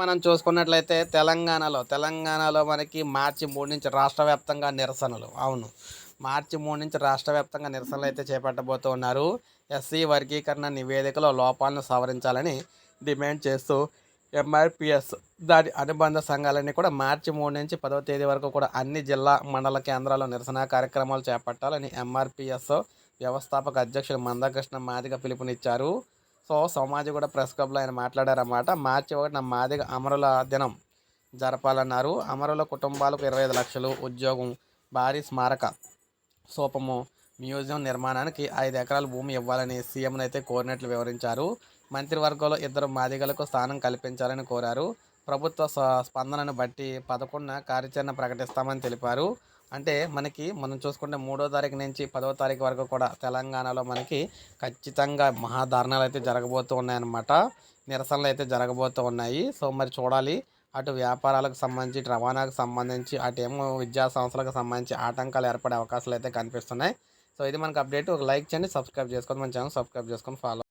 మనం చూసుకున్నట్లయితే తెలంగాణలో తెలంగాణలో మనకి మార్చి మూడు నుంచి రాష్ట్ర వ్యాప్తంగా నిరసనలు. అవును. మార్చి మూడు నుంచి రాష్ట్ర వ్యాప్తంగా నిరసనలు అయితే చేపట్టబోతూ ఉన్నారు. ఎస్సీ వర్గీకరణ నివేదికలో లోపాలను సవరించాలని డిమాండ్ చేస్తూ ఎంఆర్పిఎస్ దాని అనుబంధ సంఘాలన్నీ కూడా మార్చి మూడు నుంచి పదవ తేదీ వరకు కూడా అన్ని జిల్లా మండల కేంద్రాల్లో నిరసన కార్యక్రమాలు చేపట్టాలని ఎంఆర్పిఎస్ వ్యవస్థాపక అధ్యక్షులు మందకృష్ణ మాదిగ పిలుపునిచ్చారు. సో సోమాజిగూడ ప్రెస్ క్లబ్లో ఆయన మాట్లాడారన్నమాట. మార్చి ఒకటిన మాదిగ అమరుల దినం జరపాలన్నారు. అమరుల కుటుంబాలకు ఇరవై ఐదు లక్షలు ఉద్యోగం భారీ స్మారక సోపము మ్యూజియం నిర్మాణానికి ఐదు ఎకరాల భూమి ఇవ్వాలని సీఎంను అయితే కోరినట్లు వివరించారు. మంత్రివర్గంలో ఇద్దరు మాదిగలకు స్థానం కల్పించాలని కోరారు. ప్రభుత్వ స్పందనను బట్టి పదకొండున కార్యాచరణ ప్రకటిస్తామని తెలిపారు. అంటే మనకి మనం చూసుకుంటే మూడో తారీఖు నుంచి పదో తారీఖు వరకు కూడా తెలంగాణలో మనకి ఖచ్చితంగా మహాధారణాలు అయితే జరగబోతూ ఉన్నాయన్నమాట. నిరసనలు అయితే జరగబోతూ ఉన్నాయి. సో మరి చూడాలి. అటు వ్యాపారాలకు సంబంధించి రవాణాకు సంబంధించి అటు ఏమో విద్యా సంస్థలకు సంబంధించి ఆటంకాలు ఏర్పడే అవకాశాలు అయితే కనిపిస్తున్నాయి. సో ఇది మనకు అప్డేట్. ఒక లైక్ చేయండి సబ్స్క్రైబ్ చేసుకోండి. మన ఛానల్ సబ్స్క్రైబ్ చేసుకొని ఫాలో